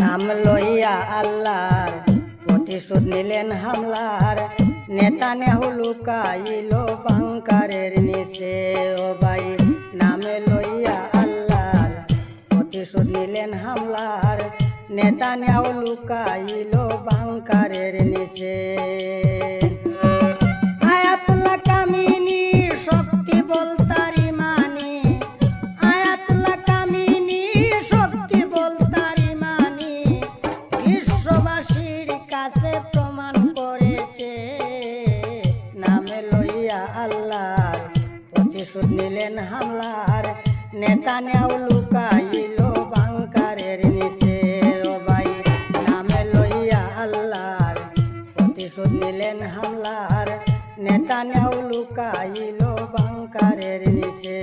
নাম লইয়া আল্লাহর প্রতিশোধ নিলেন হামলার। নেতা নেহু লুকাইল বাংকারের নিচে। ও ভাই, নামে লইয়া আল্লাহর প্রতিশোধ নিলেন হামলার। নেতা নেহু লুকাইল বাংকারের নিচে। আল্লাহর প্রতিশোধ নিলেন হামলার। নেতা নেও লুকাইল বাংকারের নিচে। ভাই, নামে লইয়া আল্লাহর প্রতিশোধ নিলেন হামলার। নেতা নেও লুকাইল বাংকারের নিচে।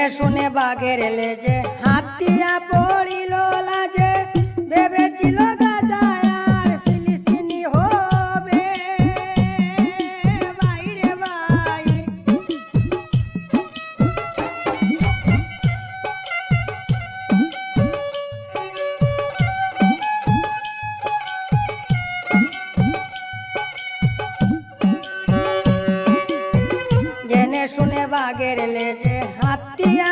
জেনে শুনে বাঘের লেজে হাতিয়া পড়িল লাজে। ভেবেছিল শুনে বাঘের লেজে হাতিয়া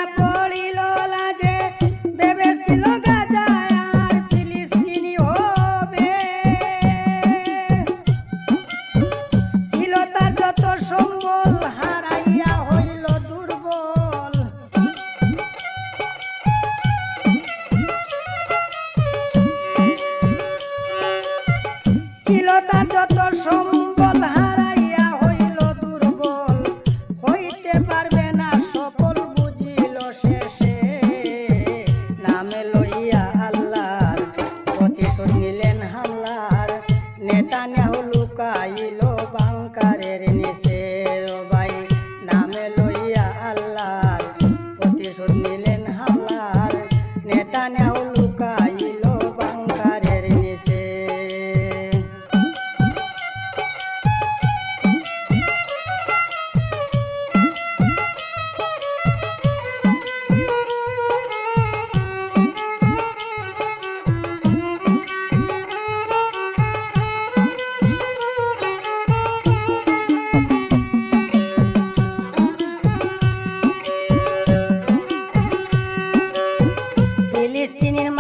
Destinin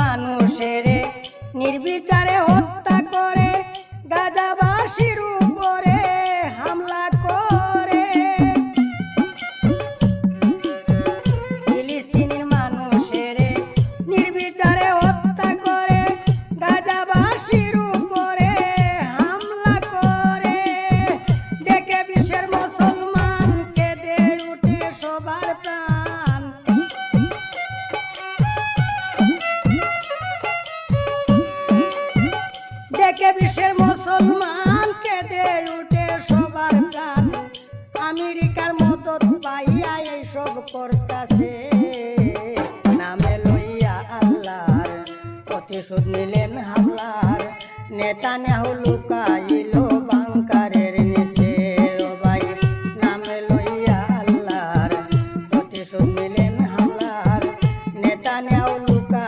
প্রতিশোধ নিলেন হামলার। নেতা নেহু লুকাইল বাংকারের নিচে। ভাই, নামে লইয়া আল্লাহর প্রতিশোধ নিলেন হামলার। নেতা নেহু লুকাইল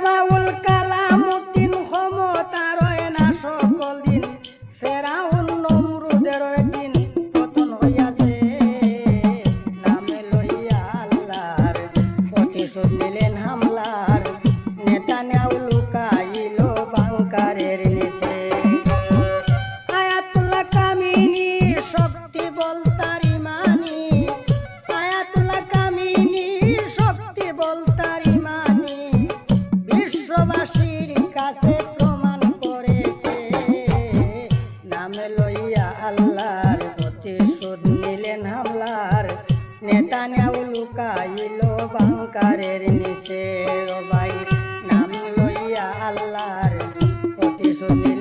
কয় বাউল কালামুদ্দিন ক্ষমতা হয় না সকল দিন। নমরুদের দিন পতন হইয়াছে। নামে লইয়া আল্লাহর প্রতিশোধ নিলেন হামলার আল্লাহর প্রতিশোধ নিলেন হামলার। নেতা নেও লুকাইল বাংকারের নিচে। ভাই নাম লইয়া আল্লাহর প্রতিশোধ নিলেন